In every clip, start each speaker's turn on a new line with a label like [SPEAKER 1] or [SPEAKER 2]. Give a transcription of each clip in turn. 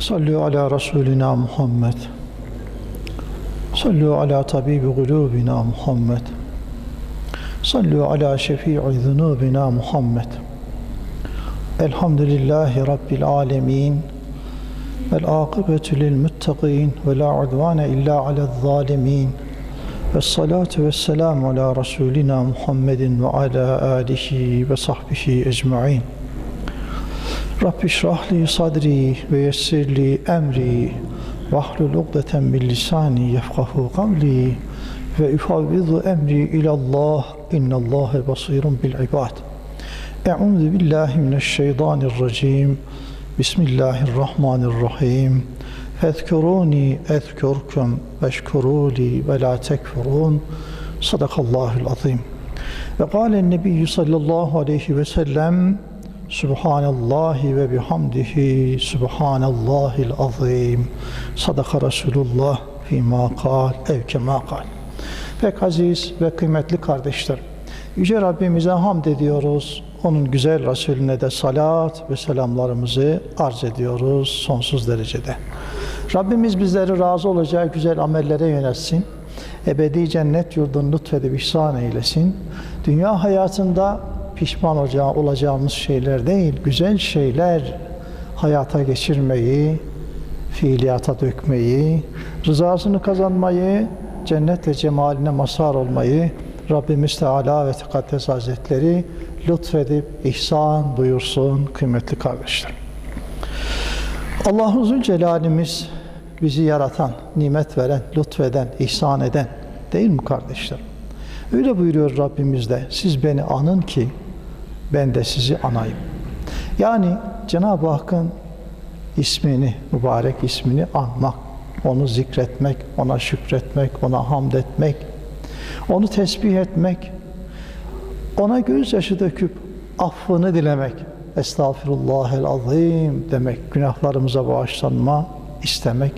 [SPEAKER 1] صلوا على رسولنا محمد. صلوا على طبيب قلوبنا محمد. صلوا على شفيع ذنوبنا محمد. الحمد لله رب العالمين. والعاقبة للمتقين ولا عدوان إلا على الظالمين. والصلاة والسلام على رسولنا محمد وعلى آله وصحبه أجمعين. Rabbi şrahli sadri ve yessirli emri vahlul ugdeten min lisani yefkahu kavli ve ifavvidu emri ilallah innallâhe basirun bil ibad. Euzu billahi mineşşeytanirracim. Bismillahirrahmanirrahim. Fezkuruni ezkurkum veşkuruli ve la tekfurun. Sadakallahul azim. Ve kâlen nebiyyü sallallahu aleyhi ve sellem Subhanallahi ve bihamdihi Subhanallahil azim Sadaka Resulullah fîmâ kal ev kemâ kal Pek aziz ve kıymetli kardeşlerim Yüce Rabbimize hamd ediyoruz. Onun güzel Resulüne de salat ve selamlarımızı arz ediyoruz sonsuz derecede. Rabbimiz bizleri razı olacağı güzel amellere yönetsin. Ebedi cennet yurdunu lütfedip ihsan eylesin. Dünya hayatında pişman olacağı, olacağımız şeyler değil, güzel şeyler hayata geçirmeyi, fiiliyata dökmeyi, rızasını kazanmayı, cennet ve cemaline mazhar olmayı Rabbimiz Teala ve Tekaddes Hazretleri lütfedip ihsan buyursun kıymetli kardeşlerim. Allahu Zülcelal'imiz bizi yaratan, nimet veren, lütfeden, ihsan eden değil mi kardeşlerim? Öyle buyuruyor Rabbimiz de siz beni anın ki ben de sizi anayım. Yani Cenab-ı Hakk'ın ismini, mübarek ismini anmak, onu zikretmek, ona şükretmek, ona hamd etmek, onu tesbih etmek, ona gözyaşı döküp affını dilemek, estağfirullahel azim demek, günahlarımıza bağışlanma istemek,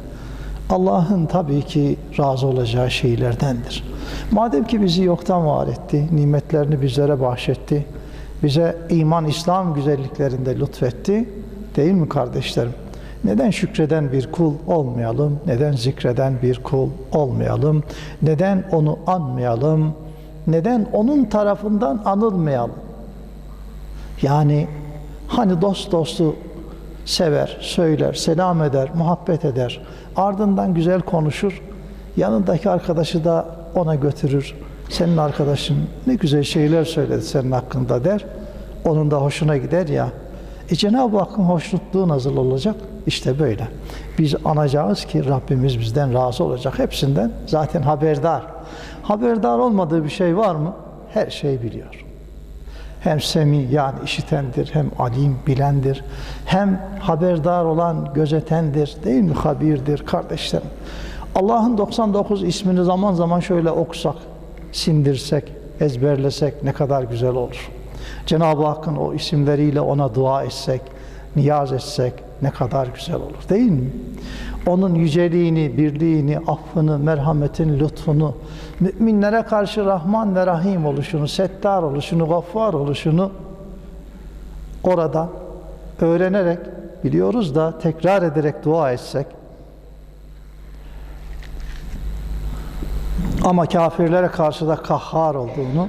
[SPEAKER 1] Allah'ın tabii ki razı olacağı şeylerdendir. Madem ki bizi yoktan var etti, nimetlerini bizlere bahşetti, bize iman, İslam güzelliklerinde lütfetti, değil mi kardeşlerim? Neden şükreden bir kul olmayalım? Neden zikreden bir kul olmayalım? Neden onu anmayalım? Neden onun tarafından anılmayalım? Yani hani dost dostu sever, söyler, selam eder, muhabbet eder. Ardından güzel konuşur. Yanındaki arkadaşı da ona götürür. Senin arkadaşın ne güzel şeyler söyledi senin hakkında der. Onun da hoşuna gider ya. E Cenab-ı Hakk'ın hoşnutluğu nasıl olacak? İşte böyle. Biz anacağız ki Rabbimiz bizden razı olacak. Hepsinden zaten haberdar. Haberdar olmadığı bir şey var mı? Her şeyi biliyor. Hem semi yani işitendir, hem alim bilendir, hem haberdar olan gözetendir, değil mi? Habirdir kardeşlerim. Allah'ın 99 ismini zaman zaman şöyle okusak, sindirsek, ezberlesek ne kadar güzel olur. Cenab-ı Hakk'ın o isimleriyle ona dua etsek, niyaz etsek ne kadar güzel olur değil mi? Onun yüceliğini, birliğini, affını, merhametini, lütfunu, müminlere karşı Rahman ve Rahim oluşunu, Settar oluşunu, Gaffar oluşunu orada öğrenerek, biliyoruz da tekrar ederek dua etsek, ama kafirlere karşı da kahhar olduğunu,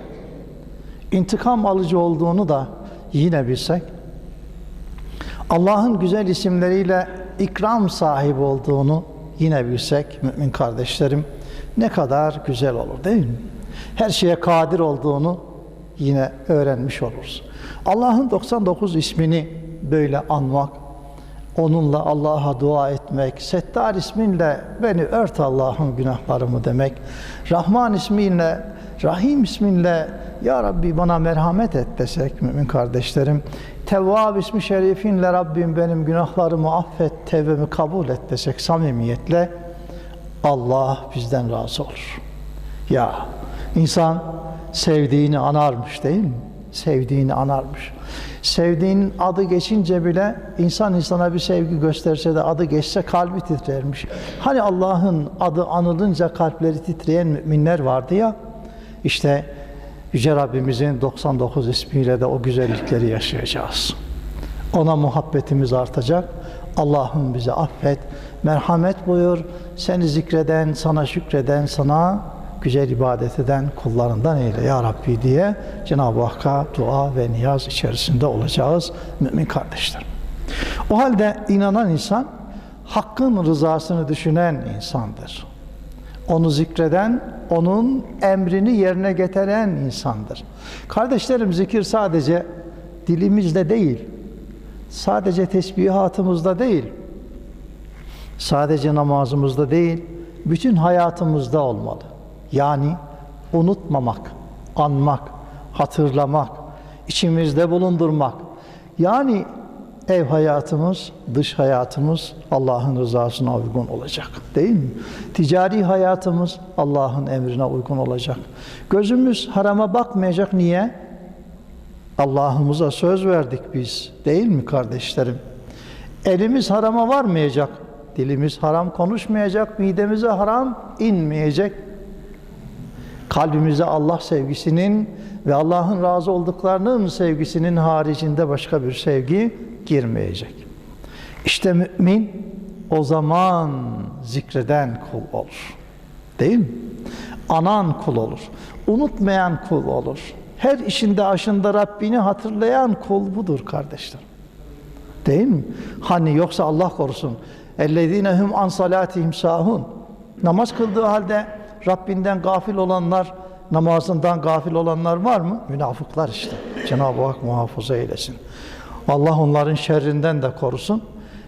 [SPEAKER 1] intikam alıcı olduğunu da yine bilsek, Allah'ın güzel isimleriyle ikram sahibi olduğunu yine bilsek mümin kardeşlerim ne kadar güzel olur değil mi? Her şeye kadir olduğunu yine öğrenmiş oluruz. Allah'ın 99 ismini böyle anmak, onunla Allah'a dua etmek, Settar isminle beni ört Allah'ın günahlarımı demek, Rahman ismiyle, Rahim isminle Ya Rabbi bana merhamet et desek mümin kardeşlerim, Tevvab ismi şerifinle Rabbim benim günahlarımı affet, tevbemi kabul et desek samimiyetle Allah bizden razı olur. Ya insan sevdiğini anarmış değil mi? Sevdiğini anarmış. Sevdiğinin adı geçince bile insan insana bir sevgi gösterse de adı geçse kalbi titrermiş. Hani Allah'ın adı anılınca kalpleri titreyen müminler vardı ya. İşte Yüce Rabbimizin 99 ismiyle de o güzellikleri yaşayacağız. Ona muhabbetimiz artacak. Allah'ım bize affet, merhamet buyur. Seni zikreden, sana şükreden, sana güzel ibadet eden kullarından eyle ya Rabbi diye Cenab-ı Hakk'a dua ve niyaz içerisinde olacağız mümin kardeşlerim. O halde inanan insan hakkın rızasını düşünen insandır. Onu zikreden, onun emrini yerine getiren insandır. Kardeşlerim zikir sadece dilimizde değil, sadece tesbihatımızda değil, sadece namazımızda değil, bütün hayatımızda olmalı. Yani unutmamak, anmak, hatırlamak, içimizde bulundurmak. Yani ev hayatımız, dış hayatımız Allah'ın rızasına uygun olacak. Değil mi? Ticari hayatımız Allah'ın emrine uygun olacak. Gözümüz harama bakmayacak. Niye? Allah'ımıza söz verdik biz. Değil mi kardeşlerim? Elimiz harama varmayacak. Dilimiz haram konuşmayacak. Midemize haram inmeyecek. Kalbimize Allah sevgisinin ve Allah'ın razı olduklarının sevgisinin haricinde başka bir sevgi girmeyecek. İşte mümin o zaman zikreden kul olur. Değil mi? Anan kul olur. Unutmayan kul olur. Her işinde aşında Rabbini hatırlayan kul budur kardeşlerim. Değil mi? Hani yoksa Allah korusun. اَلَّذ۪ينَ hum an salatihim sahun. Namaz kıldığı halde Rabbinden gafil olanlar, namazından gafil olanlar var mı? Münafıklar işte. Cenab-ı Hak muhafaza eylesin. Allah onların şerrinden de korusun.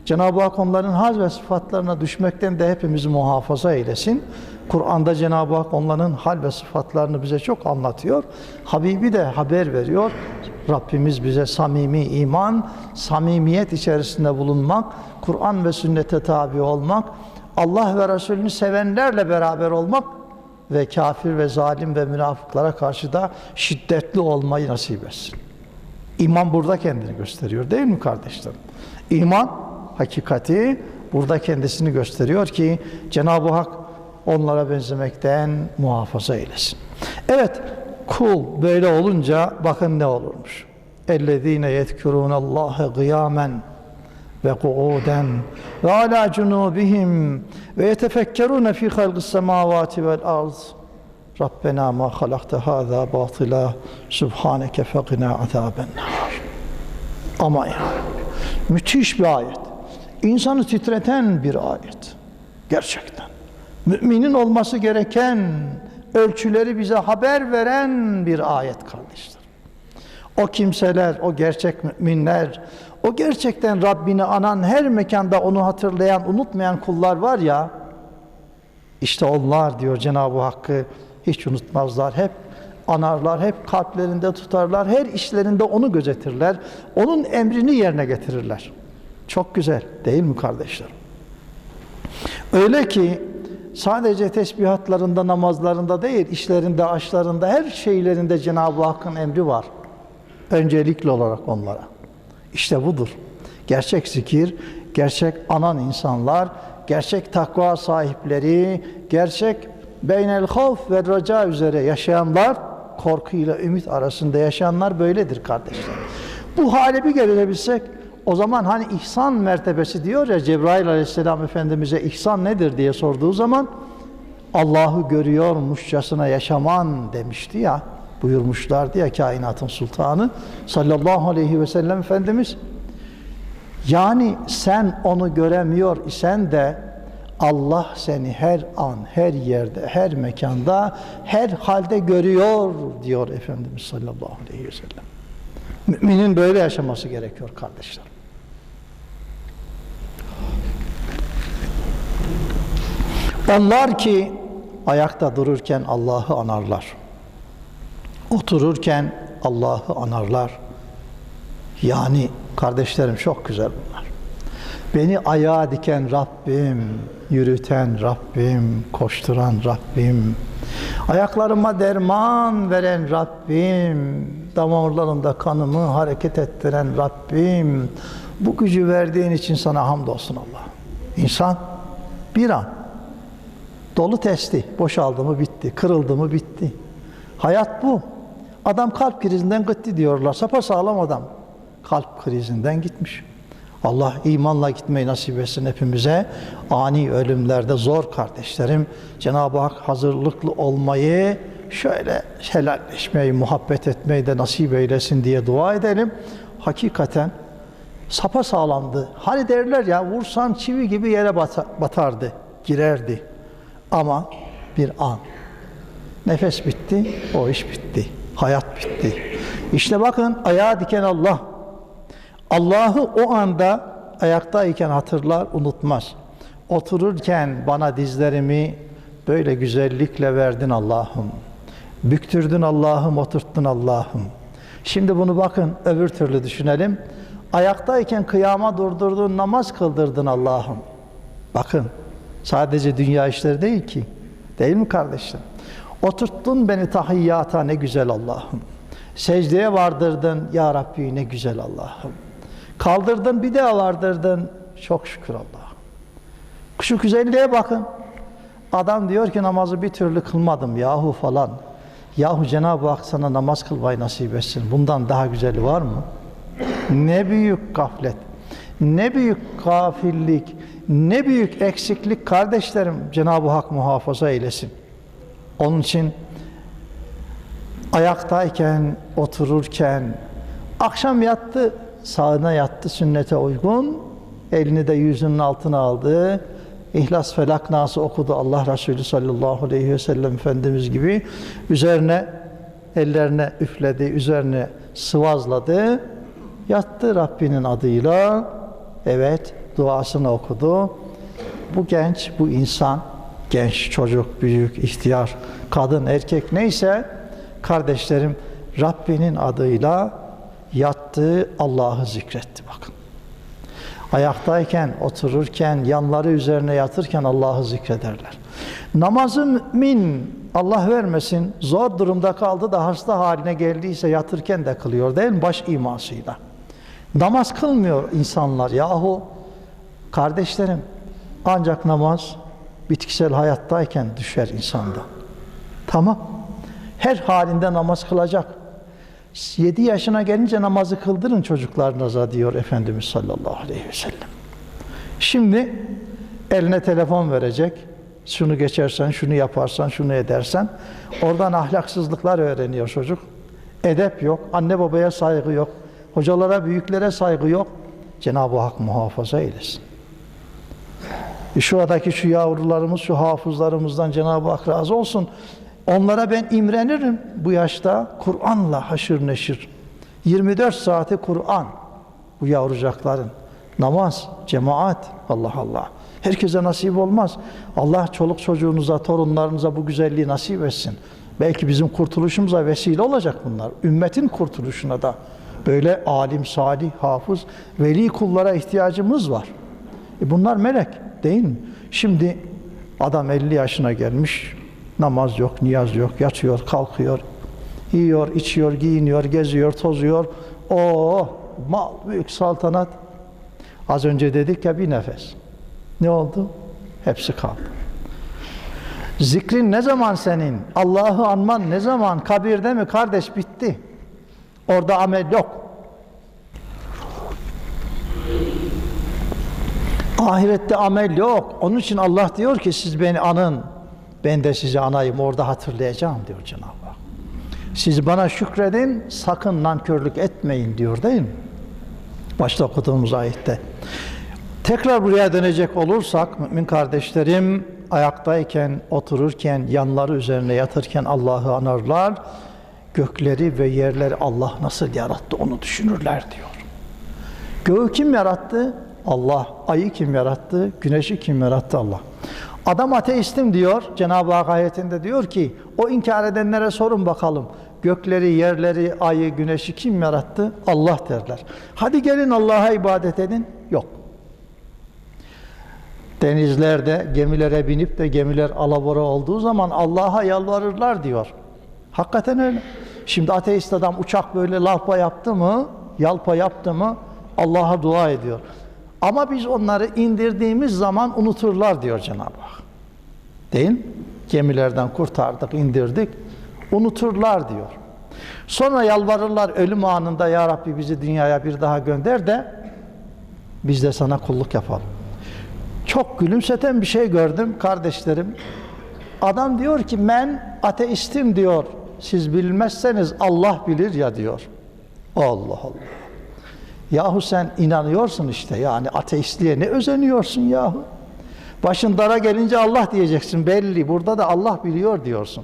[SPEAKER 1] Cenab-ı Hak onların hal ve sıfatlarına düşmekten de hepimizi muhafaza eylesin. Kur'an'da Cenab-ı Hak onların hal ve sıfatlarını bize çok anlatıyor. Habibi de haber veriyor. Rabbimiz bize samimi iman, samimiyet içerisinde bulunmak, Kur'an ve sünnete tabi olmak, Allah ve Resulünü sevenlerle beraber olmak ve kafir ve zalim ve münafıklara karşı da şiddetli olmayı nasip etsin. İman burada kendini gösteriyor değil mi kardeşlerim? İman hakikati burada kendisini gösteriyor ki Cenab-ı Hak onlara benzemekten muhafaza eylesin. Evet kul böyle olunca bakın ne olurmuş. اَلَّذ۪ينَ يَذْكُرُونَ اللّٰهَ قِيَامًا ve kuuden ve ala cunubihim ve yetefekkerun fi halqis semavati vel arz. Rabbena ma halakte hâzâ batila subhaneke fekina azâben Ama ya müthiş bir ayet. İnsanı titreten bir ayet. Gerçekten. Müminin olması gereken ölçüleri bize haber veren bir ayet kardeşler. O kimseler, o gerçek müminler, o gerçekten Rabbini anan, her mekanda onu hatırlayan, unutmayan kullar var ya, işte onlar diyor Cenab-ı Hakk'ı hiç unutmazlar. Hep anarlar, hep kalplerinde tutarlar, her işlerinde onu gözetirler. Onun emrini yerine getirirler. Çok güzel değil mi kardeşlerim? Öyle ki sadece tesbihatlarında, namazlarında değil, işlerinde, aşlarında, her şeylerinde Cenab-ı Hakk'ın emri var. Öncelikli olarak onlara. İşte budur. Gerçek zikir, gerçek anan insanlar, gerçek takva sahipleri, gerçek beynel havf ve raca üzere yaşayanlar, korkuyla ümit arasında yaşayanlar böyledir kardeşler. Bu hale bir gelebilsek, o zaman hani ihsan mertebesi diyor ya Cebrail aleyhisselam Efendimiz'e ihsan nedir diye sorduğu zaman Allah'ı görüyormuşçasına yaşaman demişti ya buyurmuşlardı ya kainatın sultanı sallallahu aleyhi ve sellem Efendimiz. Yani sen onu göremiyor isen de Allah seni her an, her yerde, her mekanda, her halde görüyor diyor Efendimiz sallallahu aleyhi ve sellem. Müminin böyle yaşaması gerekiyor kardeşler. Onlar ki ayakta dururken Allah'ı anarlar. Otururken Allah'ı anarlar. Yani kardeşlerim çok güzel bunlar. Beni ayağa diken Rabbim, yürüten Rabbim, koşturan Rabbim, ayaklarıma derman veren Rabbim, damarlarımda kanımı hareket ettiren Rabbim, bu gücü verdiğin için sana hamdolsun Allah. İnsan bir an dolu testi, boşaldı mı bitti, kırıldı mı bitti. Hayat bu. Adam kalp krizinden gitti diyorlar. Sapa sağlam adam. Kalp krizinden gitmiş. Allah imanla gitmeyi nasip etsin hepimize. Ani ölümlerde zor kardeşlerim. Cenab-ı Hak hazırlıklı olmayı, şöyle helalleşmeyi, muhabbet etmeyi de nasip eylesin diye dua edelim. Hakikaten sapa sağlamdı. Hani derler ya vursan çivi gibi yere bata- batardı, girerdi. Ama bir an. Nefes bitti, o iş bitti. Hayat bitti. İşte bakın ayağa diken Allah. Allah'ı o anda ayaktayken hatırlar, unutmaz. Otururken bana dizlerimi böyle güzellikle verdin Allah'ım. Büktürdün Allah'ım, oturttun Allah'ım. Şimdi bunu bakın öbür türlü düşünelim. Ayaktayken kıyama durdurdun, namaz kıldırdın Allah'ım. Bakın sadece dünya işleri değil ki. Değil mi kardeşim? Oturttun beni tahiyyata ne güzel Allah'ım. Secdeye vardırdın ya Rabbi ne güzel Allah'ım. Kaldırdın bir daha vardırdın. Çok şükür Allah'ım. Şu güzelliğe bakın. Adam diyor ki namazı bir türlü kılmadım yahu falan. Yahu Cenab-ı Hak sana namaz kılmayı nasip etsin. Bundan daha güzeli var mı? Ne büyük gaflet, ne büyük gafillik, ne büyük eksiklik kardeşlerim Cenab-ı Hak muhafaza eylesin. Onun için ayaktayken, otururken, akşam yattı, sağına yattı sünnete uygun, elini de yüzünün altına aldı, İhlas Felak Nas'ı okudu Allah Resulü sallallahu aleyhi ve sellem Efendimiz gibi, üzerine ellerine üfledi, üzerine sıvazladı, yattı Rabbinin adıyla, evet duasını okudu. Bu genç, bu insan, genç, çocuk, büyük, ihtiyar, kadın, erkek neyse kardeşlerim Rabbinin adıyla yattı, Allah'ı zikretti bakın. Ayaktayken, otururken, yanları üzerine yatırken Allah'ı zikrederler. Namazı mümin Allah vermesin zor durumda kaldı da hasta haline geldiyse yatırken de kılıyor değil mi? Baş imasıyla. Namaz kılmıyor insanlar yahu. Kardeşlerim ancak namaz bitkisel hayattayken düşer insanda. Tamam. Her halinde namaz kılacak. 7 yaşına gelince namazı kıldırın çocuklarınıza diyor Efendimiz sallallahu aleyhi ve sellem. Şimdi eline telefon verecek. Şunu geçersen, şunu yaparsan, şunu edersen. Oradan ahlaksızlıklar öğreniyor çocuk. Edep yok, anne babaya saygı yok, hocalara, büyüklere saygı yok. Cenab-ı Hak muhafaza eylesin. E şuradaki şu yavrularımız, şu hafızlarımızdan Cenab-ı Hak razı olsun. Onlara ben imrenirim bu yaşta Kur'an'la haşır neşir. 24 saati Kur'an bu yavrucakların. Namaz, cemaat, Allah Allah. Herkese nasip olmaz. Allah çoluk çocuğunuza, torunlarınıza bu güzelliği nasip etsin. Belki bizim kurtuluşumuza vesile olacak bunlar. Ümmetin kurtuluşuna da böyle alim, salih, hafız, veli kullara ihtiyacımız var. E bunlar melek değil mi? Şimdi adam 50 yaşına gelmiş, namaz yok, niyaz yok, yatıyor, kalkıyor, yiyor, içiyor, giyiniyor, geziyor, tozuyor. O mal, büyük saltanat. Az önce dedik ya bir nefes. Ne oldu? Hepsi kaldı. Zikrin ne zaman senin? Allah'ı anman ne zaman? Kabirde mi kardeş bitti. Orada amel yok. Ahirette amel yok. Onun için Allah diyor ki siz beni anın. Ben de sizi anayım orada hatırlayacağım diyor Cenab-ı Hak. Siz bana şükredin sakın nankörlük etmeyin diyor değil mi? Başta okuduğumuz ayette. Tekrar buraya dönecek olursak mümin kardeşlerim ayaktayken, otururken, yanları üzerine yatırken Allah'ı anarlar. Gökleri ve yerleri Allah nasıl yarattı onu düşünürler diyor. Göğü kim yarattı? Allah. Ayı kim yarattı? Güneşi kim yarattı? Allah. Adam ateistim diyor. Cenab-ı Hak ayetinde diyor ki o inkar edenlere sorun bakalım. Gökleri, yerleri, ayı, güneşi kim yarattı? Allah derler. Hadi gelin Allah'a ibadet edin. Yok. Denizlerde gemilere binip de gemiler alabora olduğu zaman Allah'a yalvarırlar diyor. Hakikaten öyle. Şimdi ateist adam uçak böyle lalpa yaptı mı, yalpa yaptı mı Allah'a dua ediyor. Ama biz onları indirdiğimiz zaman unuturlar diyor Cenab-ı Hak. Değil mi? Gemilerden kurtardık, indirdik. Unuturlar diyor. Sonra yalvarırlar ölüm anında Ya Rabbi bizi dünyaya bir daha gönder de Biz de sana kulluk yapalım. Çok gülümseten bir şey gördüm kardeşlerim. Adam diyor ki ben ateistim diyor. Siz bilmezseniz Allah bilir ya diyor. Allah Allah. Yahu sen inanıyorsun işte yani ateistliğe ne özeniyorsun yahu? Başın dara gelince Allah diyeceksin belli. Burada da Allah biliyor diyorsun.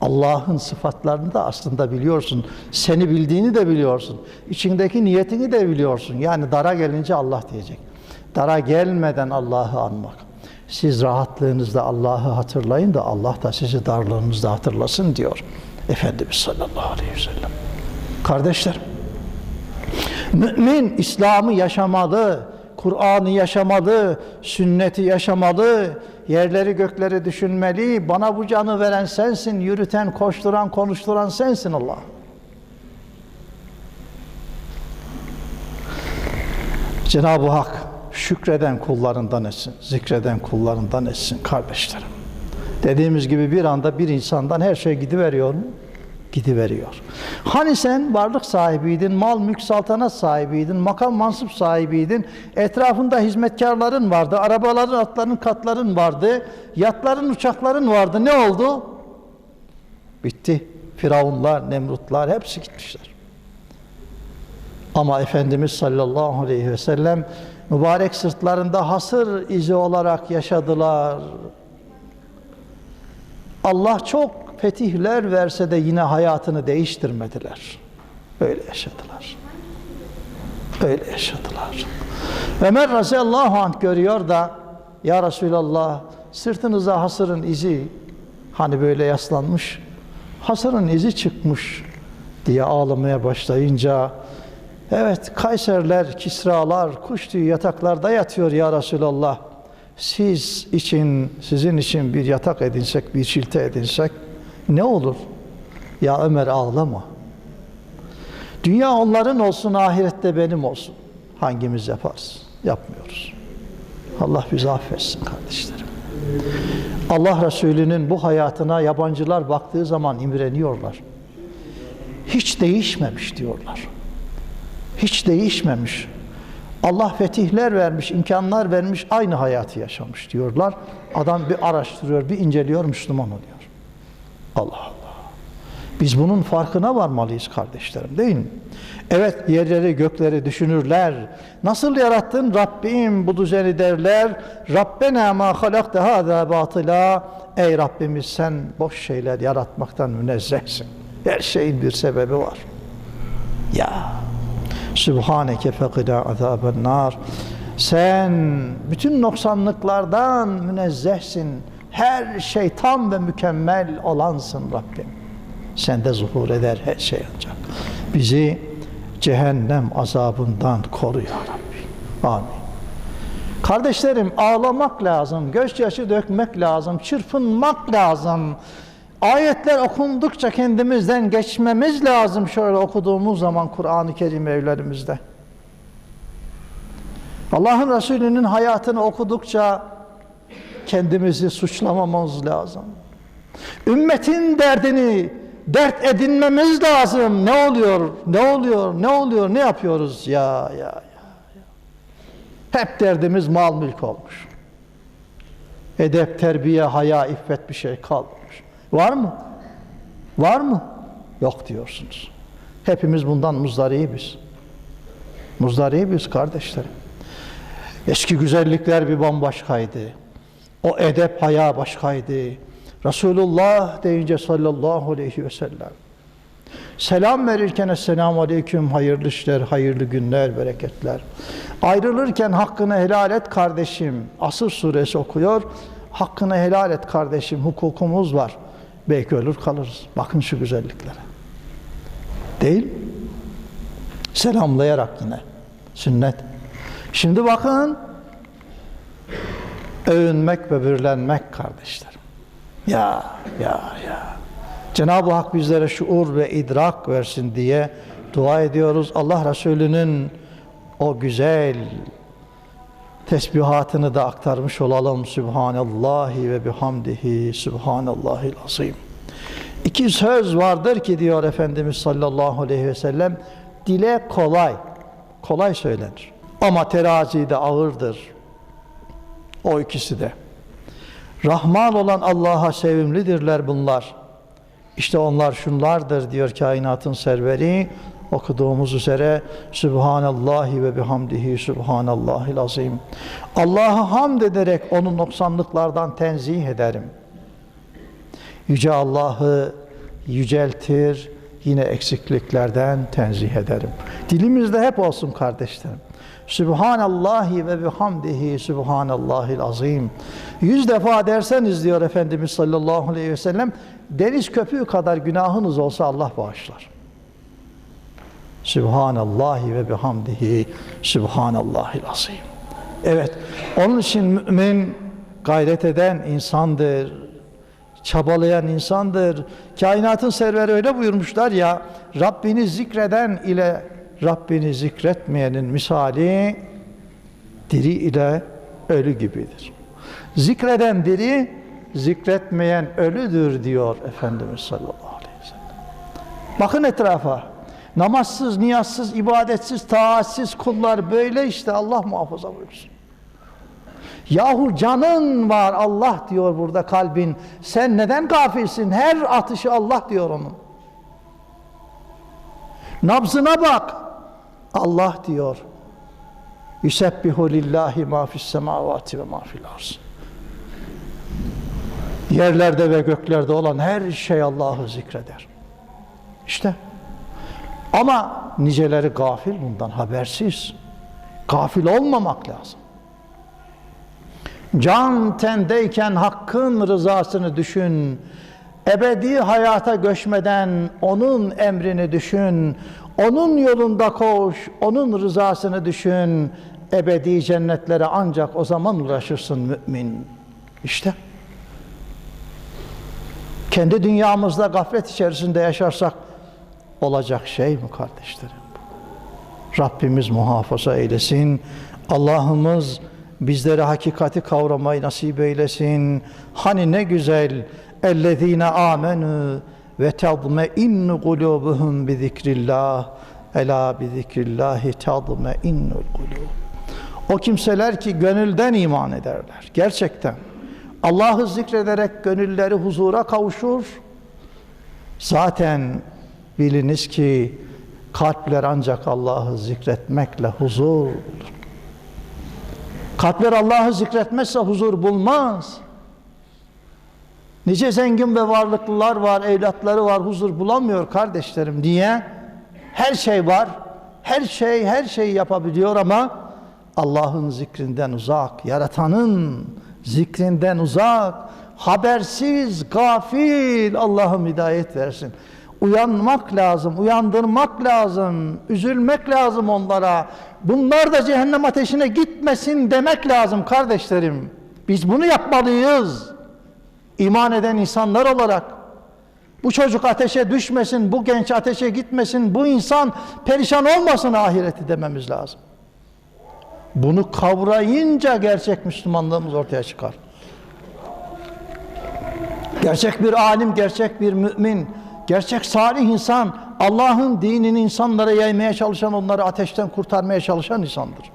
[SPEAKER 1] Allah'ın sıfatlarını da aslında biliyorsun. Seni bildiğini de biliyorsun. İçindeki niyetini de biliyorsun. Yani dara gelince Allah diyecek. Dara gelmeden Allah'ı anmak. Siz rahatlığınızda Allah'ı hatırlayın da Allah da sizi darlığınızda hatırlasın diyor. Efendimiz sallallahu aleyhi ve sellem. Kardeşlerim, mümin İslam'ı yaşamalı, Kur'an'ı yaşamalı, sünneti yaşamalı, yerleri gökleri düşünmeli. Bana bu canı veren sensin, yürüten, koşturan, konuşturan sensin Allah. Cenab-ı Hak şükreden kullarından etsin, zikreden kullarından etsin kardeşlerim. Dediğimiz gibi bir anda bir insandan her şey gidiveriyor mu? Gidiveriyor. Hani sen varlık sahibiydin, mal mülk saltanat sahibiydin, makam mansup sahibiydin, etrafında hizmetkarların vardı, arabaların, atların, katların vardı, yatların, uçakların vardı. Ne oldu? Bitti. Firavunlar, Nemrutlar hepsi gitmişler. Ama Efendimiz sallallahu aleyhi ve sellem mübarek sırtlarında hasır izi olarak yaşadılar. Allah çok fetihler verse de yine hayatını değiştirmediler. Öyle yaşadılar. Öyle yaşadılar. Ömer radıyallahu anh görüyor da ya Resulallah sırtınıza hasırın izi hani böyle yaslanmış hasırın izi çıkmış diye ağlamaya başlayınca evet Kayserler, Kisralar, kuş tüyü yataklarda yatıyor ya Resulallah. Siz için, sizin için bir yatak edinsek, bir çilte edinsek ne olur? Ya Ömer ağlama. Dünya onların olsun, ahirette benim olsun. Hangimiz yaparız? Yapmıyoruz. Allah bizi affetsin kardeşlerim. Allah Resulü'nün bu hayatına yabancılar baktığı zaman imreniyorlar. Hiç değişmemiş diyorlar. Hiç değişmemiş. Allah fetihler vermiş, imkanlar vermiş, aynı hayatı yaşamış diyorlar. Adam bir araştırıyor, bir inceliyor, Müslüman oluyor. Allah Allah. Biz bunun farkına varmalıyız kardeşlerim değil mi? Evet yerleri gökleri düşünürler. Nasıl yarattın Rabbim bu düzeni derler. Rabbena ma halakte hâzâ batıla. Ey Rabbimiz sen boş şeyler yaratmaktan münezzehsin. Her şeyin bir sebebi var. Ya Sübhaneke fekida azaben nar. Sen bütün noksanlıklardan münezzehsin. Her şey tam ve mükemmel olansın Rabbim. Sende zuhur eder her şey ancak. Bizi cehennem azabından koru ya Rabbi. Amin. Kardeşlerim ağlamak lazım, gözyaşı dökmek lazım, çırpınmak lazım. Ayetler okundukça kendimizden geçmemiz lazım şöyle okuduğumuz zaman Kur'an-ı Kerim evlerimizde. Allah'ın Resulü'nün hayatını okudukça kendimizi suçlamamamız lazım. Ümmetin derdini dert edinmemiz lazım. Ne oluyor? Ne oluyor? Ne oluyor? Ne yapıyoruz? Ya ya ya. ya. Hep derdimiz mal mülk olmuş. Edep, terbiye, haya, iffet bir şey kalmamış. Var mı? Var mı? Yok diyorsunuz. Hepimiz bundan muzdaribiz. Muzdaribiz kardeşlerim. Eski güzellikler bir bambaşkaydı. O edep, haya başkaydı. Resulullah deyince sallallahu aleyhi ve sellem. Selam verirken Esselamu Aleyküm, hayırlı işler, hayırlı günler, bereketler. Ayrılırken hakkını helal et kardeşim. Asır suresi okuyor. Hakkını helal et kardeşim, hukukumuz var. Belki ölür kalırız. Bakın şu güzelliklere. Değil? Selamlayarak yine. Sünnet. Şimdi bakın övünmek ve bürlenmek kardeşlerim. Ya ya ya. Cenab-ı Hak bizlere şuur ve idrak versin diye dua ediyoruz. Allah Resulü'nün o güzel tesbihatını da aktarmış olalım. Sübhanallahi ve bihamdihi Sübhanallahil azim. İki söz vardır ki diyor Efendimiz sallallahu aleyhi ve sellem dile kolay. Kolay söylenir. Ama terazi de ağırdır. O ikisi de. Rahman olan Allah'a sevimlidirler bunlar. İşte onlar şunlardır diyor kainatın serveri. Okuduğumuz üzere Sübhanallahi ve bihamdihi Sübhanallahil azim. Allah'a hamd ederek onu noksanlıklardan tenzih ederim. Yüce Allah'ı yüceltir, yine eksikliklerden tenzih ederim. Dilimizde hep olsun kardeşlerim. Sübhanallahi ve bihamdihi Sübhanallahil azim. Yüz defa derseniz diyor Efendimiz sallallahu aleyhi ve sellem, deniz köpüğü kadar günahınız olsa Allah bağışlar. Sübhanallahi ve bihamdihi Sübhanallahil azim. Evet, onun için mümin gayret eden insandır, çabalayan insandır. Kainatın serveri öyle buyurmuşlar ya, Rabbini zikreden ile Rabbini zikretmeyenin misali diri ile ölü gibidir. Zikreden diri, zikretmeyen ölüdür diyor Efendimiz sallallahu aleyhi ve sellem. Bakın etrafa. Namazsız, niyazsız, ibadetsiz, taatsiz kullar böyle işte Allah muhafaza buyursun. Yahu canın var Allah diyor burada kalbin. Sen neden gafilsin? Her atışı Allah diyor onun. Nabzına bak. Allah diyor. Yusebbihu lillahi ma fis semavati ve ma fil arz. Yerlerde ve göklerde olan her şey Allah'ı zikreder. İşte. Ama niceleri gafil bundan habersiz. Gafil olmamak lazım. Can tendeyken hakkın rızasını düşün. Ebedi hayata göçmeden onun emrini düşün. Onun yolunda koş, onun rızasını düşün. Ebedi cennetlere ancak o zaman ulaşırsın mümin. İşte. Kendi dünyamızda gaflet içerisinde yaşarsak olacak şey mi kardeşlerim? Rabbimiz muhafaza eylesin. Allah'ımız bizlere hakikati kavramayı nasip eylesin. Hani ne güzel ellezine amenu ve tadmeinnu kulubuhum bi zikrillah. Ela bi zikrillahi tadmeinnul kulub. O kimseler ki gönülden iman ederler. Gerçekten. Allah'ı zikrederek gönülleri huzura kavuşur. Zaten biliniz ki kalpler ancak Allah'ı zikretmekle huzur bulur. Kalpler Allah'ı zikretmezse huzur bulmaz. Nice zengin ve varlıklılar var, evlatları var, huzur bulamıyor kardeşlerim. Niye? Her şey var, her şey, her şeyi yapabiliyor ama Allah'ın zikrinden uzak, yaratanın zikrinden uzak, habersiz, gafil Allah'ım hidayet versin. Uyanmak lazım, uyandırmak lazım, üzülmek lazım onlara. Bunlar da cehennem ateşine gitmesin demek lazım kardeşlerim. Biz bunu yapmalıyız. İman eden insanlar olarak. Bu çocuk ateşe düşmesin, bu genç ateşe gitmesin, bu insan perişan olmasın ahireti dememiz lazım. Bunu kavrayınca gerçek Müslümanlığımız ortaya çıkar. Gerçek bir alim, gerçek bir mümin, gerçek salih insan, Allah'ın dinini insanlara yaymaya çalışan, onları ateşten kurtarmaya çalışan insandır.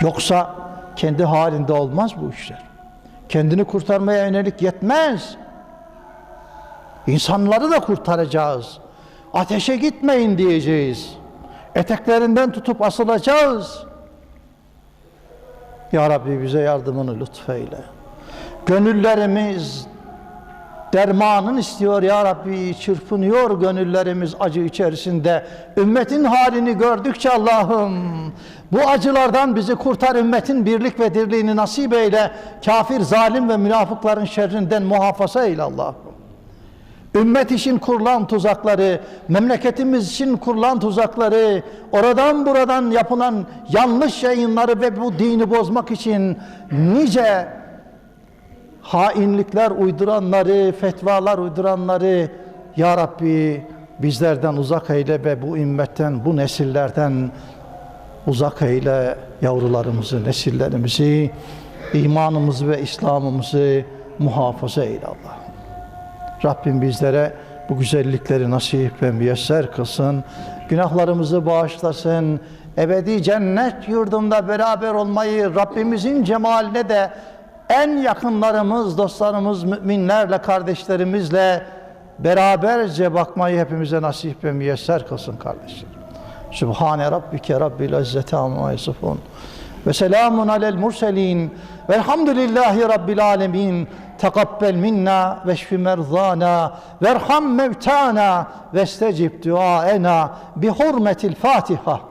[SPEAKER 1] Yoksa kendi halinde olmaz bu işler. Kendini kurtarmaya yönelik yetmez. İnsanları da kurtaracağız. Ateşe gitmeyin diyeceğiz. Eteklerinden tutup asılacağız. Ya Rabbi bize yardımını lütfeyle. Gönüllerimiz dermanın istiyor ya Rabbi çırpınıyor gönüllerimiz acı içerisinde. Ümmetin halini gördükçe Allah'ım bu acılardan bizi kurtar ümmetin birlik ve dirliğini nasip eyle. Kafir, zalim ve münafıkların şerrinden muhafaza eyle Allah'ım. Ümmet için kurulan tuzakları, memleketimiz için kurulan tuzakları, oradan buradan yapılan yanlış yayınları ve bu dini bozmak için nice hainlikler uyduranları, fetvalar uyduranları Ya Rabbi bizlerden uzak eyle ve bu ümmetten, bu nesillerden uzak eyle yavrularımızı, nesillerimizi, imanımızı ve İslam'ımızı muhafaza eyle Allah. Rabbim bizlere bu güzellikleri nasip ve müyesser kılsın. Günahlarımızı bağışlasın. ebedi cennet yurdunda beraber olmayı, Rabbimizin cemaline de en yakınlarımız, dostlarımız, müminlerle, kardeşlerimizle beraberce bakmayı hepimize nasip ve müyesser kılsın kardeşlerim. Sübhane Rabbike Rabbil İzzeti Amma Yasifun. Ve selamun alel murselin. Velhamdülillahi Rabbil alemin. Tekabbel minna ve şfi merzana. Verham mevtana. Ve stecib duaena. Bi hurmetil Fatiha.